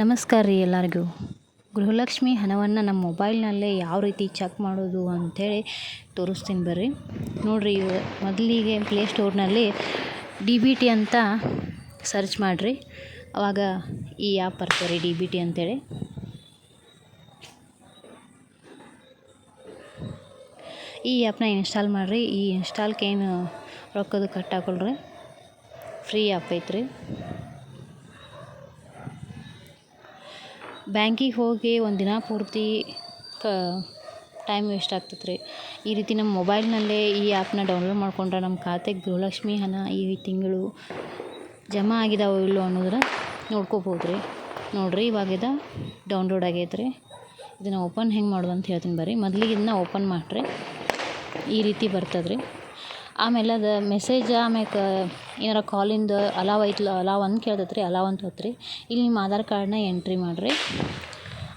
ನಮಸ್ಕಾರ ರೀ ಎಲ್ಲರಿಗೂ. ಗೃಹಲಕ್ಷ್ಮಿ ಹಣವನ್ನು ನಮ್ಮ ಮೊಬೈಲ್ನಲ್ಲೇ ಯಾವ ರೀತಿ ಚೆಕ್ ಮಾಡೋದು ಅಂಥೇಳಿ ತೋರಿಸ್ತೀನಿ ಬರ್ರಿ. ನೋಡಿರಿ ಮೊದಲಿಗೆ ಪ್ಲೇಸ್ಟೋರ್ನಲ್ಲಿ ಡಿ ಬಿ ಟಿ ಅಂತ ಸರ್ಚ್ ಮಾಡಿರಿ. ಅವಾಗ ಈ ಆ್ಯಪ್ ಬರ್ತದೆ ರೀ ಡಿ ಬಿ ಟಿ ಅಂತೇಳಿ. ಈ ಆ್ಯಪ್ನ ಇನ್ಸ್ಟಾಲ್ ಮಾಡಿರಿ. ಈ ಇನ್ಸ್ಟಾಲ್ಗೆ ಏನು ರೊಕ್ಕದ ಕಟ್ ಹಾಕೊಳ್ರಿ. ಫ್ರೀ ಆ್ಯಪ್ ಐತ್ರಿ. ಬ್ಯಾಂಕಿಗೆ ಹೋಗಿ ಒಂದು ದಿನ ಪೂರ್ತಿ ಕ ಟೈಮ್ ವೇಸ್ಟ್ ಆಗ್ತೈತೆ ರೀ. ಈ ರೀತಿ ನಮ್ಮ ಮೊಬೈಲ್ನಲ್ಲೇ ಈ ಆ್ಯಪ್ನ ಡೌನ್ಲೋಡ್ ಮಾಡ್ಕೊಂಡ್ರೆ ನಮ್ಮ ಖಾತೆಗೆ ಗೃಹಲಕ್ಷ್ಮಿ ಹಣ ಈ ತಿಂಗಳು ಜಮಾ ಆಗಿದಾವೋ ಇಲ್ಲೋ ಅನ್ನೋದ್ರ ನೋಡ್ಕೋಬೋದು ರೀ. ನೋಡಿರಿ ಇವಾಗಿದ ಡೌನ್ಲೋಡ್ ಆಗೈತೆ ರೀ. ಇದನ್ನು ಓಪನ್ ಹೆಂಗೆ ಮಾಡೋದು ಅಂತ ಹೇಳ್ತೀನಿ ಬರ್ರಿ. ಮೊದಲಿಗೆ ಇದನ್ನ ಓಪನ್ ಮಾಡಿರಿ ಈ ರೀತಿ ಬರ್ತದೆ ರೀ ಆಮೇಲೆ ಅದು ಮೆಸೇಜ್ ಆಮೇಲೆ ಏನಾರ ಕಾಲಿಂದ ಅಲಾವ್ ಐತ್ಲ ಅಲಾವ್ ಅಂತ ಕೇಳ್ತೈತೆ ರೀ ಅಲಾವ್ ಅಂತ ಒತ್ತಿರಿ ಇಲ್ಲಿ ನಿಮ್ಮ ಆಧಾರ್ ಕಾರ್ಡ್ನ ಎಂಟ್ರಿ ಮಾಡಿರಿ.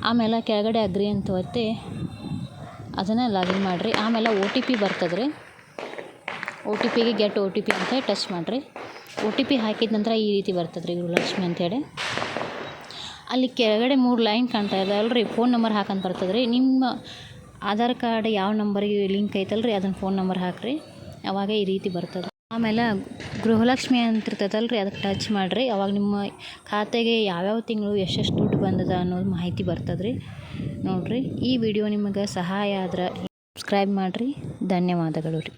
ಆಮೇಲೆ ಕೆಳಗಡೆ ಅಗ್ರಿ ಅಂತ ಒತ್ತಿ ಅದನ್ನು ಲಾಗಿನ್ ಮಾಡಿರಿ. ಆಮೇಲೆ ಒ ಟಿ ಪಿ ಬರ್ತದೆ ರೀ ಒ ಟಿ ಪಿಗೆ ಗೆಟ್ ಒ ಟಿ ಪಿ ಅಂತ ಟಚ್ ಮಾಡಿರಿ. ಒ ಟಿ ಪಿ ಹಾಕಿದ ನಂತರ ಈ ರೀತಿ ಬರ್ತದೆ ರೀ ಗೃಹಲಕ್ಷ್ಮಿ ಅಂಥೇಳಿ ಅಲ್ಲಿ ಕೆಳಗಡೆ ಮೂರು ಲೈನ್ ಕಾಣ್ತಾ ಇದೆ. ಅಲ್ರಿ ಫೋನ್ ನಂಬರ್ ಹಾಕಂತ ಬರ್ತದೆ ರೀ ನಿಮ್ಮ ಆಧಾರ್ ಕಾರ್ಡ್ ಯಾವ ನಂಬರಿಗೆ ಲಿಂಕ್ ಐತಲ್ಲ ರೀ ಅದನ್ನು ಫೋನ್ ನಂಬರ್ ಹಾಕಿರಿ. ಅವಾಗ ಈ ರೀತಿ ಬರ್ತದೆ. ಆಮೇಲೆ ಗೃಹಲಕ್ಷ್ಮಿ ಅಂತ ಇರ್ತದಲ್ಲ ರೀ ಅದಕ್ಕೆ ಟಚ್ ಮಾಡಿರಿ. ಅವಾಗ ನಿಮ್ಮ ಖಾತೆಗೆ ಯಾವ್ಯಾವ ತಿಂಗಳು ಎಷ್ಟೆಷ್ಟು ದುಡ್ಡು ಬಂದದ ಅನ್ನೋದು ಮಾಹಿತಿ ಬರ್ತದೆ ರೀ ನೋಡಿರಿ. ಈ ವಿಡಿಯೋ ನಿಮಗೆ ಸಹಾಯ ಆದ್ರೆ ಸಬ್ಸ್ಕ್ರೈಬ್ ಮಾಡಿರಿ. ಧನ್ಯವಾದಗಳು ರೀ.